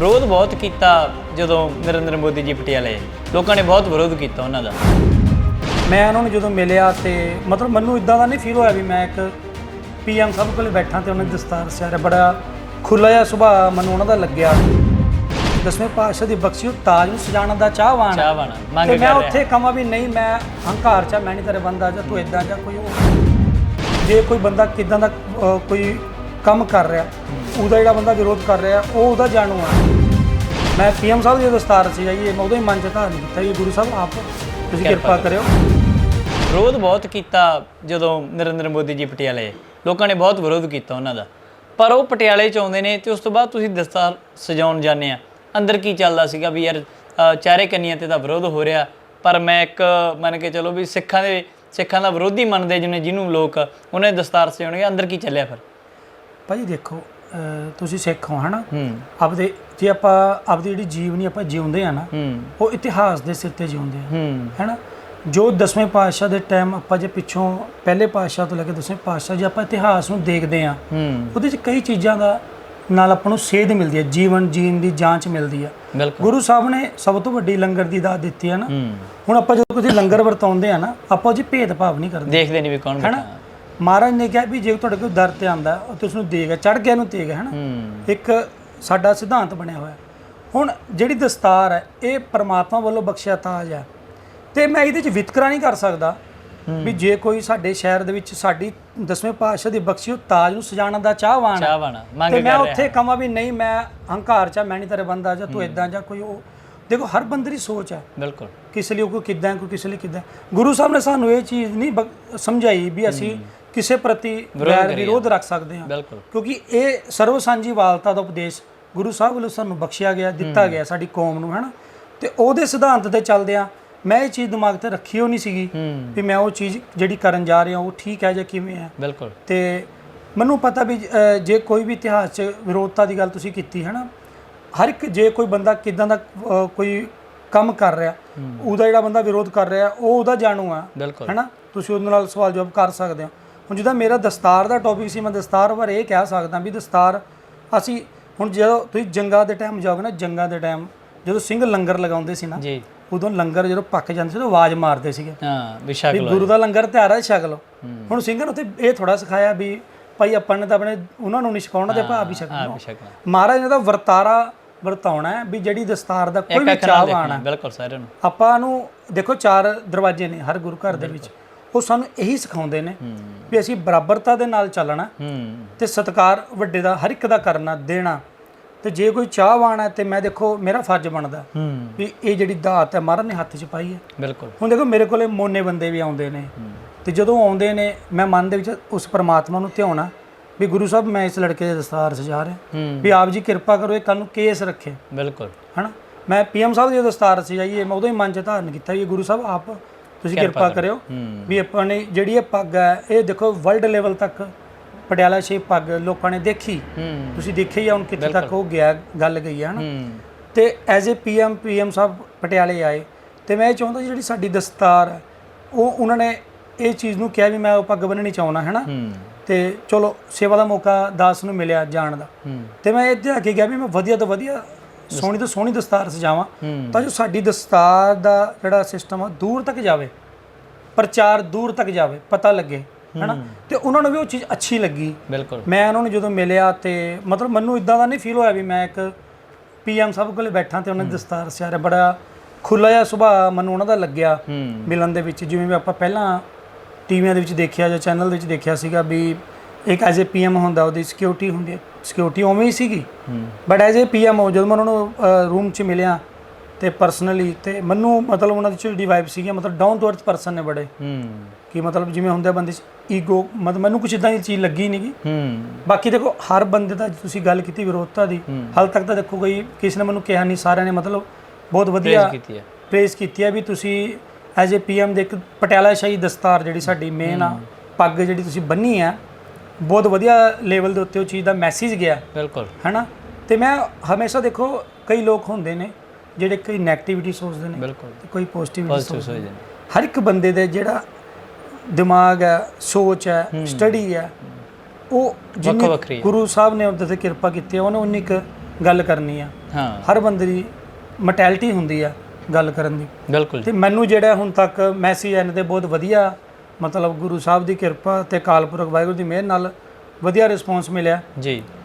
ਵਿਰੋਧ ਬਹੁਤ ਕੀਤਾ ਜਦੋਂ ਨਰਿੰਦਰ ਮੋਦੀ ਜੀ ਪਟਿਆਲੇ। ਲੋਕਾਂ ਨੇ ਬਹੁਤ ਵਿਰੋਧ ਕੀਤਾ ਉਹਨਾਂ ਦਾ। ਮੈਂ ਉਹਨਾਂ ਨੂੰ ਜਦੋਂ ਮਿਲਿਆ ਤੇ ਮਤਲਬ ਮੈਨੂੰ ਇਦਾਂ ਦਾ ਨਹੀਂ ਫੀਲ ਹੋਇਆ ਵੀ ਮੈਂ ਇੱਕ ਪੀਐਮ ਸਭ ਕੋਲੇ ਬੈਠਾ ਤੇ ਉਹਨਾਂ ਦੀ ਦਸਤਾਰ ਸਿਆਰੇ ਬੜਾ ਖੁੱਲਾ ਜਿਹਾ ਸੁਭਾਅ ਮੈਨੂੰ ਉਹਨਾਂ ਦਾ ਲੱਗਿਆ। ਦਸਵੇਂ ਪਾਤਸ਼ਾਹ ਦੀ ਬਖਸ਼ੀ ਉਹ ਤਾਜ ਨੂੰ ਸਜਾਉਣ ਦਾ ਚਾਹਵਾਨ। ਚਾਹਵਾਨ ਆ, ਮੰਗ ਤੇ ਮੈਂ ਕਰ ਰਿਹਾ। ਉੱਥੇ ਕਹਾਂ ਵੀ ਨਹੀਂ ਮੈਂ ਹੰਕਾਰ ਚ ਆ, ਮੈਂ ਨਹੀਂ ਤੇਰੇ ਬੰਦਾ ਜਾਂ ਤੂੰ ਇਦਾਂ ਜਾਂ ਕੋਈ ਉਹ ਜੇ ਕੋਈ ਬੰਦਾ ਕਿਦਾਂ ਦਾ ਅਹ, ਕੋਈ ਕੰਮ ਕਰ ਰਿਹਾ ਉਹਦਾ ਜਿਹੜਾ ਬੰਦਾ ਵਿਰੋਧ ਕਰ ਰਿਹਾ ਉਹ ਉਹਦਾ ਜਾਣੂ ਆ। ਮੈਂ ਪੀਐਮ ਸਾਹਿਬ ਦੀ ਦਸਤਾਰ ਸੀ ਜਾਈਏ ਮੈਂ ਹੀ ਮਨ ਚ ਧਾਰਨ ਕੀਤਾ ਕਿ ਗੁਰੂ ਸਾਹਿਬ ਆਪ ਤੁਸੀਂ ਕਿਰਪਾ ਕਰਿਓ। ਵਿਰੋਧ ਬਹੁਤ ਕੀਤਾ ਜਦੋਂ ਨਰਿੰਦਰ ਮੋਦੀ ਜੀ ਪਟਿਆਲੇ। ਲੋਕਾਂ ਨੇ ਬਹੁਤ ਵਿਰੋਧ ਕੀਤਾ ਉਹਨਾਂ ਦਾ। ਪਰ ਉਹ ਪਟਿਆਲੇ ਚ ਆਉਂਦੇ ਨੇ ਤੇ ਉਸ ਤੋਂ ਬਾਅਦ ਤੁਸੀਂ ਦਸਤਾਰ ਸਜਾਉਣ ਜਾਂਦੇ ਆ। ਅੰਦਰ ਕੀ ਚੱਲਦਾ ਸੀਗਾ ਵੀ ਯਾਰ ਚਾਰੇ ਕੰਨੀਆਂ ਤੇ ਤਾਂ ਵਿਰੋਧ ਹੋ ਰਿਹਾ। ਪਰ ਮੈਂ ਇੱਕ ਮੰਨ ਕੇ ਚਲੋ ਵੀ ਸਿੱਖਾਂ ਦੇ ਸਿੱਖਾਂ ਦਾ ਵਿਰੋਧੀ ਮੰਨਦੇ ਜਿਵੇਂ ਜਿਹਨੂੰ ਲੋਕ ਉਹਨੇ ਦਸਤਾਰ ਸਜਾਉਣਗੇ ਅੰਦਰ ਕੀ ਚੱਲਿਆ ਫਿਰ? ਭਾਜੀ ਦੇਖੋ ਤੁਸੀਂ ਸਿੱਖ ਹੋ ਹਨਾ? ਹੂੰ। ਆਪਦੇ ਜੇ ਆਪਾਂ ਆਪਦੀ ਜਿਹੜੀ ਜੀਵਨੀ ਆਪਾਂ ਜਿਉਂਦੇ ਆ ਨਾ ਹੂੰ। ਉਹ ਇਤਿਹਾਸ ਦੇ ਸਿਰ ਤੇ ਜਿਉਂਦੇ ਆ ਹੂੰ। ਹੈਨਾ? ਜੋ ਦਸਵੇਂ ਪਾਤਸ਼ਾਹ ਦੇ ਟਾਈਮ ਆਪਾਂ ਜੇ ਪਿੱਛੋਂ ਪਹਿਲੇ ਪਾਤਸ਼ਾਹ ਤੋਂ ਲੈ ਕੇ ਦਸਵੇਂ ਪਾਤਸ਼ਾਹ ਜੇ ਆਪਾਂ ਇਤਿਹਾਸ ਨੂੰ ਦੇਖਦੇ ਆ ਹੂੰ। ਉਹਦੇ 'ਚ ਕਈ ਚੀਜ਼ਾਂ ਦਾ ਨਾਲ ਆਪਾਂ ਨੂੰ ਸੇਧ ਮਿਲਦੀ ਹੈ ਜੀਵਨ ਜੀਣ ਦੀ ਜਾਂਚ ਮਿਲਦੀ ਆ। ਬਿਲਕੁਲ। ਗੁਰੂ ਸਾਹਿਬ ਨੇ ਸਭ ਤੋਂ ਵੱਡੀ ਲੰਗਰ ਦੀ ਦਾਤ ਦਿੱਤੀ ਹੈ ਨਾ ਹੂੰ। ਹੁਣ ਆਪਾਂ ਜਦੋਂ ਕੋਈ ਲੰਗਰ ਵਰਤਾਉਂਦੇ ਆ ਨਾ ਆਪਾਂ ਉਹ 'ਚ ਭੇਦਭਾਵ ਨਹੀਂ ਕਰਦੇ। ਦੇਖਦੇ ਨਹੀਂ ਵੀ ਕੌਣ ਬੈਠਾ। ਮਹਾਰਾਜ ਨੇ ਕਿਹਾ ਵੀ ਜੇ ਤੁਹਾਡੇ ਕੋਈ ਦਰ ਤੇ ਆਂਦਾ ਉਹ ਤੁਸੀਂ ਨੂੰ ਦੇਗਾ ਚੜ ਗਿਆ ਨੂੰ ਤੇਗ ਹੈ ਨਾ। ਇੱਕ ਸਾਡਾ ਸਿਧਾਂਤ ਬਣਿਆ ਹੋਇਆ। ਹੁਣ ਜਿਹੜੀ ਦਸਤਾਰ ਹੈ ਇਹ ਪਰਮਾਤਮਾ ਵੱਲੋਂ ਬਖਸ਼ਿਆ ਤਾਜ ਹੈ ਤੇ ਮੈਂ ਇਹਦੇ ਚ ਵਿਤਕਰਾ ਨਹੀਂ ਕਰ ਸਕਦਾ ਵੀ ਜੇ ਕੋਈ ਸਾਡੇ ਸ਼ਹਿਰ ਦੇ ਵਿੱਚ ਸਾਡੀ ਦਸਵੇਂ ਪਾਤਸ਼ਾਹ ਦੀ ਬਖਸ਼ੀ ਉਹ ਤਾਜ ਨੂੰ ਸਜਾਉਣ ਦਾ ਚਾਹਵਾਨ ਚਾਹਵਾਨਾ ਮੰਗ ਤੇ ਮੈਂ ਉੱਥੇ ਕਹਾਂ ਵੀ ਨਹੀਂ ਮੈਂ ਹੰਕਾਰ ਚ ਮੈਂ ਨਹੀਂ ਤੇਰੇ ਬੰਦਾ ਜਾਂ ਤੂੰ ਇਦਾਂ ਜਾਂ ਕੋਈ ਉਹ। ਦੇਖੋ ਹਰ ਬੰਦੇ ਦੀ ਸੋਚ ਹੈ। ਬਿਲਕੁਲ। ਕਿਸ ਲਈ ਕੋਈ ਕਿੱਦਾਂ ਕੋਈ ਕਿਸ ਲਈ ਕਿੱਦਾਂ। ਗੁਰੂ ਸਾਹਿਬ ਨੇ ਸਾਨੂੰ ਇਹ ਚੀਜ਼ ਨਹੀਂ ਸਮਝਾਈ ਵੀ ਅਸੀਂ ਕਿਸੇ ਪ੍ਰਤੀ ਵੈਰ ਵਿਰੋਧ ਰੱਖ ਸਕਦੇ ਹਾਂ। ਬਿਲਕੁਲ। ਕਿਉਂਕਿ ਇਹ ਸਰਵ ਸਾਂਝੀਵਾਲਤਾ ਦਾ ਉਪਦੇਸ਼ ਗੁਰੂ ਸਾਹਿਬ ਵੱਲੋਂ ਸਾਨੂੰ ਬਖਸ਼ਿਆ ਗਿਆ ਦਿੱਤਾ ਗਿਆ ਸਾਡੀ ਕੌਮ ਨੂੰ ਹੈਨਾ? ਤੇ ਉਹਦੇ ਸਿਧਾਂਤ ਤੇ ਚੱਲਦੇ ਆ ਮੈਂ ਇਹ ਚੀਜ਼ ਦਿਮਾਗ ਤੇ ਰੱਖੀ ਹੋ ਨਹੀਂ ਸੀਗੀ ਵੀ ਮੈਂ ਉਹ ਚੀਜ਼ ਜਿਹੜੀ ਕਰਨ ਜਾ ਰਿਹਾ ਉਹ ਠੀਕ ਹੈ ਜਾਂ ਕਿਵੇਂ ਹੈ। ਬਿਲਕੁਲ। ਤੇ ਮੈਨੂੰ ਪਤਾ ਵੀ ਜੇ ਕੋਈ ਵੀ ਇਤਿਹਾਸ 'ਚ ਵਿਰੋਧਤਾ ਦੀ ਗੱਲ ਤੁਸੀਂ ਕੀਤੀ ਹੈ ਨਾ ਹਰ ਇੱਕ ਜੇ ਕੋਈ ਬੰਦਾ ਕਿਦਾਂ ਦਾ ਕੋਈ ਕੰਮ ਕਰ ਰਿਹਾ ਉਹਦਾ ਜਿਹੜਾ ਬੰਦਾ ਵਿਰੋਧ ਕਰ ਰਿਹਾ ਉਹ ਉਹਦਾ ਜਾਣੂ ਆ ਹੈਨਾ? ਤੁਸੀਂ ਉਹਦੇ ਨਾਲ ਸਵਾਲ ਜਵਾਬ ਕਰ ਸਕਦੇ ਹੋ। ਹੁਣ ਜਿੱਦਾਂ ਮੇਰਾ ਦਸਤਾਰ ਦਾ ਟੌਪਿਕ ਸੀ ਮੈਂ ਦਸਤਾਰ ਬਾਰੇ ਇਹ ਕਹਿ ਸਕਦਾ ਵੀ ਦਸਤਾਰ ਅਸੀਂ ਹੁਣ ਜਦੋਂ ਤੁਸੀਂ ਜੰਗਾਂ ਦੇ ਟਾਈਮ ਜਾਓਗੇ ਨਾ ਜੰਗਾਂ ਦੇ ਟਾਈਮ ਜਦੋਂ ਸਿੰਘ ਲੰਗਰ ਲਗਾਉਂਦੇ ਸੀ ਨਾ ਜੀ। ਉਦੋਂ ਲੰਗਰ ਜਦੋਂ ਪੱਕ ਜਾਂਦੇ ਸੀ ਤਾਂ ਆਵਾਜ਼ ਮਾਰਦੇ ਸੀਗੇ। ਹਾਂ ਵੀ ਗੁਰੂ ਦਾ ਲੰਗਰ ਤਿਆਰ ਹੈ ਛਕ ਲਓ। ਹੁਣ ਸਿੰਘਾਂ ਨੂੰ ਤੇ ਇਹ ਥੋੜਾ ਸਿਖਾਇਆ ਵੀ ਭਾਈ ਆਪਾਂ ਨੇ ਤਾਂ ਆਪਣੇ ਉਹਨਾਂ ਨੂੰ ਨਹੀਂ ਸਿਖਾਉਣਾ ਤੇ ਆਪ ਹੀ ਛਕਣਾ। ਮਹਾਰਾਜ ਨੇ ਤਾਂ ਵਰਤਾਰਾ ਵਰਤਾਉਣਾ ਹੈ ਵੀ ਜਿਹੜੀ ਦਸਤਾਰ ਦਾ ਕੋਈ ਵੀ ਦੇਖਣਾ ਬਿਲਕੁਲ ਸਾਰਿਆਂ ਨੂੰ। ਆਪਾਂ ਨੂੰ ਦੇਖੋ ਚਾਰ ਦਰਵਾਜ਼ੇ ਨੇ ਹਰ ਗੁਰੂ ਘਰ ਦੇ ਵਿੱਚ। ਉਹ ਸਾਨੂੰ ਇਹੀ ਸਿਖਾਉਂਦੇ ਨੇ ਵੀ ਅਸੀਂ ਬਰਾਬਰਤਾ ਦੇ ਨਾਲ ਚੱਲਣਾ ਤੇ ਸਤਿਕਾਰ ਵੱਡੇ ਦਾ ਹਰ ਇੱਕ ਦਾ ਕਰਨਾ ਦੇਣਾ। ਤੇ ਜੇ ਕੋਈ ਚਾਹਵਾਨ ਹੈ ਤੇ ਮੈਂ ਦੇਖੋ ਮੇਰਾ ਫਰਜ਼ ਬਣਦਾ ਵੀ ਇਹ ਜਿਹੜੀ ਦਾਤ ਹੈ ਮਹਾਰਾਜ ਨੇ ਹੱਥ 'ਚ ਪਾਈ ਹੈ। ਬਿਲਕੁਲ। ਹੁਣ ਦੇਖੋ ਮੇਰੇ ਕੋਲੇ ਮੋਨੇ ਬੰਦੇ ਵੀ ਆਉਂਦੇ ਨੇ। ਤੇ ਜਦੋਂ ਆਉਂਦੇ ਨੇ ਮੈਂ ਮਨ ਦੇ ਵਿੱਚ ਉਸ ਪਰਮਾਤਮਾ ਨੂੰ ਧਿਆਉਣਾ ਵੀ ਗੁਰੂ ਸਾਹਿਬ ਮੈਂ ਇਸ ਲੜਕੇ ਦੇ ਦਸਤਾਰ ਸਜਾ ਰਿਹਾ। ਵੀ ਆਪ ਜੀ ਕਿਰਪਾ ਕਰੋ ਇਹ ਕੱਲ ਨੂੰ ਕੇਸ ਰੱਖੇ। ਬਿਲਕੁਲ। ਹਨਾ? ਮੈਂ ਪੀਐਮ ਸਾਹਿਬ ਦੀ ਦਸਤਾਰ ਸਜਾਈਏ ਮੈਂ ਉਦੋਂ ਹੀ ਮਨ ਚ ਧਾਰਨ ਕੀਤਾ ਵੀ ਗੁਰੂ ਸਾਹਿਬ ਆਪ ਤੁਸੀਂ ਕਿਰਪਾ ਕਰਿਓ ਵੀ ਆਪਾਂ ਨੇ ਜਿਹੜੀ ਇਹ ਪੱਗ ਹੈ ਇਹ ਦੇਖੋ ਵਰਲਡ ਲੈਵਲ ਤੱਕ ਪਟਿਆਲਾ ਸ਼ੇਪ ਪੱਗ ਲੋਕਾਂ ਨੇ ਦੇਖੀ। ਤੁਸੀਂ ਦੇਖਿਆ ਹੀ ਆ ਹੁਣ ਕਿੱਥੇ ਤੱਕ ਉਹ ਗਿਆ ਗੱਲ ਗਈ ਹੈ ਹੂੰ। ਤੇ ਐਜ਼ ਅ ਪੀਐਮ ਪੀਐਮ ਸਾਹਿਬ ਪਟਿਆਲੇ ਆਏ। ਤੇ ਮੈਂ ਇਹ ਚਾਹੁੰਦਾ ਜਿਹੜੀ ਸਾਡੀ ਦਸਤਾਰ ਹੈ ਉਹ ਉਹਨਾਂ ਨੇ ਇਹ ਚੀਜ਼ ਨੂੰ ਕਿਹਾ ਵੀ ਮੈਂ ਉਹ ਪੱਗ ਬੰਨਣੀ ਚਾਹੁੰਦਾ ਹੈ ਨਾ। ਤੇ ਚਲੋ ਸੇਵਾ ਦਾ ਮੌਕਾ ਦਾਸ ਨੂੰ ਮਿਲਿਆ ਜਾਣ ਦਾ। ਤੇ ਮੈਂ ਇੱਥੇ ਆ ਕੇ ਗਿਆ ਵੀ ਮੈਂ ਵਧੀਆ ਤੋਂ ਵਧੀਆ ਸੋਹਣੀ ਤੋਂ ਸੋਹਣੀ ਦਸਤਾਰ ਸਜਾਵਾਂ ਤਾਂ ਜੋ ਸਾਡੀ ਦਸਤਾਰ ਦਾ ਜਿਹੜਾ ਸਿਸਟਮ ਆ ਦੂਰ ਤੱਕ ਜਾਵੇ ਪ੍ਰਚਾਰ ਦੂਰ ਤੱਕ ਜਾਵੇ ਪਤਾ ਲੱਗੇ ਹੈਨਾ? ਤੇ ਉਹਨਾਂ ਨੂੰ ਵੀ ਉਹ ਚੀਜ਼ ਅੱਛੀ ਲੱਗੀ। ਬਿਲਕੁਲ। ਮੈਂ ਉਹਨਾਂ ਨੂੰ ਜਦੋਂ ਮਿਲਿਆ ਤੇ ਮਤਲਬ ਮੈਨੂੰ ਇਦਾਂ ਦਾ ਨਹੀਂ ਫੀਲ ਹੋਇਆ ਵੀ ਮੈਂ ਇੱਕ ਪੀਐਮ ਸਾਹਿਬ ਕੋਲੇ ਬੈਠਾ ਤੇ ਉਹਨਾਂ ਦੀ ਦਸਤਾਰ ਸਿਆਰੇ ਬੜਾ ਖੁੱਲਾ ਜਿਹਾ ਸੁਭਾਅ ਮੈਨੂੰ ਉਹਨਾਂ ਦਾ ਲੱਗਿਆ ਮਿਲਣ ਦੇ ਵਿੱਚ। ਜਿਵੇਂ ਵੀ ਆਪਾਂ ਪਹਿਲਾਂ ਟੀਵੀਆਂ ਦੇ ਵਿੱਚ ਦੇਖਿਆ ਜਾਂ ਚੈਨਲ ਦੇ ਵਿੱਚ ਦੇਖਿਆ ਸੀਗਾ ਵੀ ਇੱਕ ਐਜ਼ ਅ ਪੀਐਮ ਹੁੰਦਾ ਉਹਦੀ ਸਿਕਿਉਰਿਟੀ ਹੁੰਦੀ ਹੈ। ਸਿਕਿਉਰਿਟੀ ਉਵੇਂ ਹੀ ਸੀਗੀ। ਬਟ ਐਜ਼ ਅ ਪੀਐਮ ਜਦੋਂ ਮੈਂ ਉਹਨਾਂ ਨੂੰ ਰੂਮ 'ਚ ਮਿਲਿਆ ਤੇ ਪਰਸਨਲੀ ਤੇ ਮੈਨੂੰ ਮਤਲਬ ਉਹਨਾਂ ਦੀ ਜਿਹੜੀ ਵਾਈਬ ਸੀਗੀ ਮਤਲਬ ਡਾਊਨ ਟੂ ਅਰਥ ਪਰਸਨ ਨੇ ਬੜੇ। ਹੂੰ। ਕਿ ਮਤਲਬ ਜਿਵੇਂ ਹੁੰਦਾ ਬੰਦੇ 'ਚ ਈਗੋ ਮਤਲਬ ਮੈਨੂੰ ਕੁਝ ਇਦਾਂ ਦੀ ਚੀਜ਼ ਲੱਗੀ ਨਹੀਂਗੀ ਹੂੰ। ਬਾਕੀ ਦੇਖੋ ਹਰ ਬੰਦੇ ਦਾ ਤੁਸੀਂ ਗੱਲ ਕੀਤੀ ਵਿਰੋਧਤਾ ਦੀ ਹਾਲ ਤੱਕ ਤਾਂ ਦੇਖੋ ਕੋਈ ਕਿਸੇ ਨੇ ਮੈਨੂੰ ਕਿਹਾ ਨਹੀਂ ਸਾਰਿਆਂ ਨੇ ਮਤਲਬ ਬਹੁਤ ਵਧੀਆ ਕੀਤੀ ਹੈ। ਪ੍ਰੇਜ਼ ਕੀਤੀ ਹੈ ਵੀ ਤੁਸੀਂ ਐਜ਼ ਅ ਪੀਐਮ ਦੇ ਇੱਕ ਪਟਿਆਲਾ ਸ਼ਾਹੀ ਦਸਤਾਰ ਜਿਹੜੀ ਸਾਡੀ ਮੇਨ ਆ ਪੱਗ ਜਿਹੜੀ ਤੁਸੀਂ ਬੰਨੀ ਆ ਬਹੁਤ ਵਧੀਆ ਲੈਵਲ ਦੇ ਉੱਤੇ ਉਹ ਚੀਜ਼ ਦਾ ਮੈਸੇਜ ਗਿਆ। ਬਿਲਕੁਲ। ਹੈਨਾ? ਤੇ ਮੈਂ ਹਮੇਸ਼ਾ ਦੇਖੋ ਕਈ ਲੋਕ ਹੁੰਦੇ ਨੇ ਜਿਹੜੇ ਕਈ 네ਗੇਟਿਵਿਟੀ ਸੋਚਦੇ ਨੇ ਬਿਲਕੁਲ। ਤੇ ਕੋਈ ਪੋਜ਼ਿਟਿਵਿਟੀ ਪੋਜ਼ਿਟਿਵ ਸੋਚਦੇ ਸੋਚ ਨੇ। ਹਰ ਇੱਕ ਬੰਦੇ ਦੇ ਜਿਹੜਾ ਦਿਮਾਗ ਹੈ ਸੋਚ ਹੈ ਸਟੱਡੀ ਹੈ ਉਹ ਜਿੰਨੀ ਵੱਖਰੀ ਹੈ। ਗੁਰੂ ਸਾਹਿਬ ਨੇ ਉਹਦੇ ਤੇ ਕਿਰਪਾ ਕੀਤੀ ਹੈ ਉਹਨੇ ਉਨੀ ਕੁ ਗੱਲ ਕਰਨੀ ਆ ਹਾਂ। ਹਰ ਬੰਦੇ ਦੀ ਮਟੈਲਿਟੀ ਹੁੰਦੀ ਆ ਗੱਲ ਕਰਨ ਦੀ। ਬਿਲਕੁਲ। ਜੀ ਤੇ ਮੈਨੂੰ ਜਿਹੜਾ ਹੁਣ ਤੱਕ ਮੈਸੇਜ ਐਨ ਦੇ ਬਹੁਤ ਵਧੀਆ ਮਤਲਬ ਗੁਰੂ ਸਾਹਿਬ ਦੀ ਕਿਰਪਾ ਤੇ ਕਾਲਪੁਰਖ ਵਾਹਿਗੁਰੂ ਦੀ ਮਿਹਰ ਨਾਲ ਵਧੀਆ ਰਿਸਪੌਂਸ ਮਿਲਿਆ। ਜੀ।